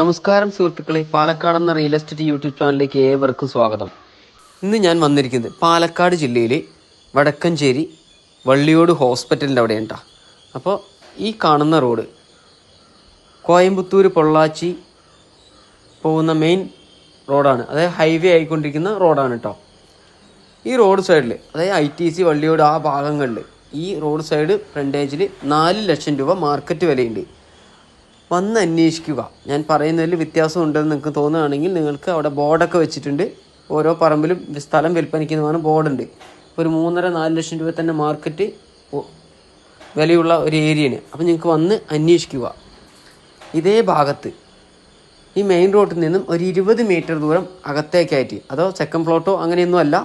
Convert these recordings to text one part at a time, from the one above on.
നമസ്കാരം സുഹൃത്തുക്കളെ. പാലക്കാട് എന്ന റിയൽ എസ്റ്റേറ്റ് യൂട്യൂബ് ചാനലിലേക്ക് ഏവർക്കും സ്വാഗതം. ഇന്ന് ഞാൻ വന്നിരിക്കുന്നത് പാലക്കാട് ജില്ലയിലെ വടക്കഞ്ചേരി വള്ളിയോട് ഹോസ്പിറ്റലിന്റെ അവിടെ ഉണ്ടാ അപ്പോൾ ഈ കാണുന്ന റോഡ് കോയമ്പത്തൂർ പൊള്ളാച്ചി പോകുന്ന മെയിൻ റോഡാണ്. അതായത് ഹൈവേ ആയിക്കൊണ്ടിരിക്കുന്ന റോഡാണ് കേട്ടോ ഈ റോഡ് സൈഡിൽ അതായത് ഐ ടി സി വള്ളിയോട് ആ ഭാഗങ്ങളിൽ ഈ റോഡ് സൈഡ് ഫ്രണ്ടേജിൽ നാല് ലക്ഷം രൂപ മാർക്കറ്റ് വിലയുണ്ട്. വന്ന് അന്വേഷിക്കുക. ഞാൻ പറയുന്നതിൽ വ്യത്യാസം ഉണ്ടെന്ന് നിങ്ങൾക്ക് തോന്നുകയാണെങ്കിൽ നിങ്ങൾക്ക് അവിടെ ബോർഡൊക്കെ വെച്ചിട്ടുണ്ട്. ഓരോ പറമ്പിലും സ്ഥലം വിൽപ്പനയ്ക്കുന്നതാണ് ബോർഡുണ്ട്. ഒരു മൂന്നര നാല് ലക്ഷം രൂപ തന്നെ മാർക്കറ്റ് വിലയുള്ള ഒരു ഏരിയയാണ്. അപ്പം നിങ്ങൾക്ക് വന്ന് അന്വേഷിക്കുക. ഇതേ ഭാഗത്ത് ഈ മെയിൻ റോഡിൽ നിന്നും ഒരു ഇരുപത് മീറ്റർ ദൂരം അകത്തേക്കായിട്ട് അതോ സെക്കൻഡ് ഫ്ലോട്ടോ അങ്ങനെയൊന്നും അല്ല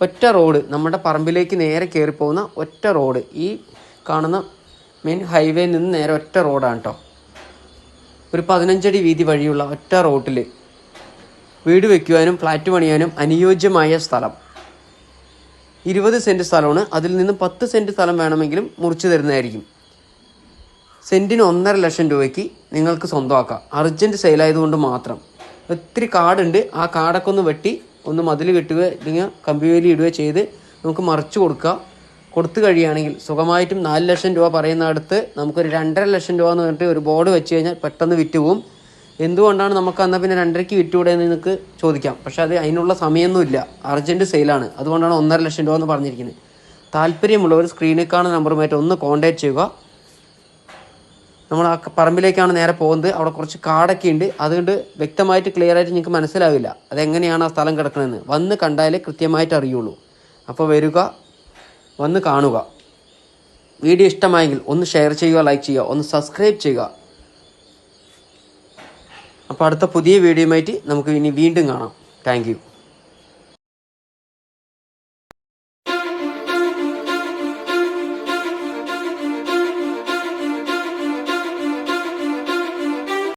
ഒറ്റ റോഡ് നമ്മുടെ പറമ്പിലേക്ക് നേരെ കയറി പോകുന്ന ഒറ്റ റോഡ്. ഈ കാണുന്ന മെയിൻ ഹൈവേയിൽ നിന്ന് നേരെ ഒറ്റ റോഡാണ് കേട്ടോ ഒരു പതിനഞ്ചടി വീതി വഴിയുള്ള ഒറ്റ റോട്ടിൽ വീട് വയ്ക്കുവാനും ഫ്ലാറ്റ് പണിയാനും അനുയോജ്യമായ സ്ഥലം. ഇരുപത് സെന്റ് സ്ഥലമാണ്. അതിൽ നിന്ന് പത്ത് സെന്റ് സ്ഥലം വേണമെങ്കിലും മുറിച്ചു തരുന്നതായിരിക്കും. സെന്റിന് ഒന്നര ലക്ഷം രൂപയ്ക്ക് നിങ്ങൾക്ക് സ്വന്തമാക്കാം. അർജന്റ് സെയിലായതുകൊണ്ട് മാത്രം. ഒത്തിരി കാടുണ്ട്. ആ കാടൊക്കെ ഒന്ന് വെട്ടി ഒന്ന് മതിൽ കെട്ടുക അല്ലെങ്കിൽ കമ്പി വേലി ഇടുക ചെയ്ത് നമുക്ക് മറിച്ച് കൊടുക്കുക കൊടുത്തു കഴിയുകയാണെങ്കിൽ സുഖമായിട്ടും നാല് ലക്ഷം രൂപ പറയുന്ന അടുത്ത് നമുക്കൊരു രണ്ടര ലക്ഷം രൂപ എന്ന് പറഞ്ഞിട്ട് ഒരു ബോർഡ് വെച്ച് കഴിഞ്ഞാൽ പെട്ടെന്ന് വിറ്റ് പോവും എന്തുകൊണ്ടാണ് നമുക്ക് എന്നാൽ പിന്നെ രണ്ടരയ്ക്ക് വിറ്റുകൂടെ എന്ന് നിങ്ങൾക്ക് ചോദിക്കാം. പക്ഷെ അത് അതിനുള്ള സമയമൊന്നുമില്ല. അർജന്റ് സെയിലാണ് അതുകൊണ്ടാണ് ഒന്നര ലക്ഷം രൂപ എന്ന് പറഞ്ഞിരിക്കുന്നത്. താല്പര്യമുള്ളവർ സ്ക്രീനിൽ കാണുന്ന നമ്പറുമായിട്ട് ഒന്ന് കോൺടാക്ട് ചെയ്യുക. നമ്മൾ ആ പറമ്പിലേക്കാണ് നേരെ പോകുന്നത്. അവിടെ കുറച്ച് കാടൊക്കെ ഉണ്ട്. അതുകൊണ്ട് വ്യക്തമായിട്ട് ക്ലിയർ ആയിട്ട് നിങ്ങൾക്ക് മനസ്സിലാവില്ല. അതെങ്ങനെയാണ് ആ സ്ഥലം കിടക്കണമെന്ന് വന്ന് കണ്ടാലേ കൃത്യമായിട്ട് അറിയുള്ളൂ. അപ്പോൾ വരിക. വന്ന് കാണുക. വീഡിയോ ഇഷ്ടമായെങ്കിൽ ഒന്ന് ഷെയർ ചെയ്യുക ലൈക്ക് ചെയ്യുക ഒന്ന് സബ്സ്ക്രൈബ് ചെയ്യുക. അപ്പോൾ അടുത്ത പുതിയ വീഡിയോയുമായിട്ട് നമുക്ക് ഇനി വീണ്ടും കാണാം. താങ്ക്